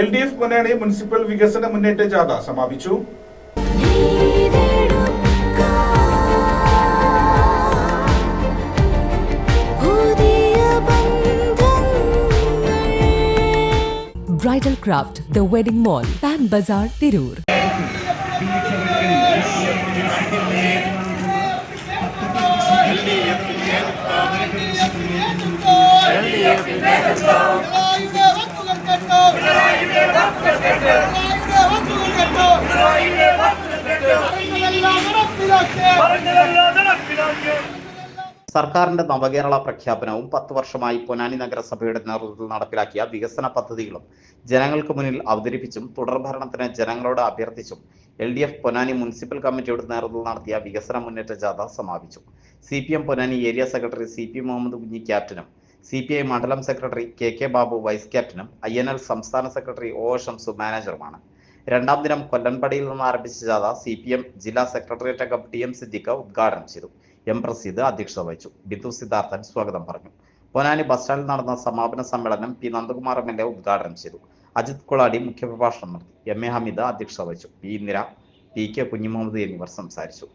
L D F Ponnani municipal വികസന മുന്നേറ്റ ജാഥ സമാപിച്ചു Bridal Craft, The Wedding Mall, Pan Bazaar, Tirur. സർക്കാരിന്റെ നവകേരള പ്രഖ്യാപനവും പത്ത് വർഷമായി പൊന്നാനി നഗരസഭയുടെ നേതൃത്വത്തിൽ നടപ്പിലാക്കിയ വികസന പദ്ധതികളും ജനങ്ങൾക്ക് മുന്നിൽ അവതരിപ്പിച്ചും തുടർഭരണത്തിന് ജനങ്ങളോട് അഭ്യർത്ഥിച്ചും L D F Ponnani municipal കമ്മിറ്റിയുടെ നേതൃത്വത്തിൽ നടത്തിയ വികസന മുന്നേറ്റ ജാഥ സമാപിച്ചു. C P M Ponnani area secretary C P Muhammad Kunhi ക്യാപ്റ്റനും സി പി ഐ മണ്ഡലം secretary K K Babu vice ക്യാപ്റ്റനും ഐ എൻ എൽ സംസ്ഥാന സെക്രട്ടറി ഒ ഷംസു മാനേജറുമാണ്. രണ്ടാം ദിനം കൊല്ലൻപടിയിൽ നിന്ന് ആരംഭിച്ച ജാഥ സി പി എം ജില്ലാ സെക്രട്ടേറിയറ്റ് അംഗം ടി എം സിദ്ദിഖ് ഉദ്ഘാടനം ചെയ്തു. എം പ്രസീദ് അധ്യക്ഷത വഹിച്ചു. ബിന്ദു സിദ്ധാർത്ഥൻ സ്വാഗതം പറഞ്ഞു. പൊന്നാനി ബസ് സ്റ്റാൻഡിൽ നടന്ന സമാപന സമ്മേളനം P Nandakumar M L A ഉദ്ഘാടനം ചെയ്തു. അജിത് കുളാടി മുഖ്യപ്രഭാഷണം നടത്തി. എം എ ഹമീദ് അധ്യക്ഷത വഹിച്ചു. P Indira P K Kunhimuhammad എന്നിവർ സംസാരിച്ചു.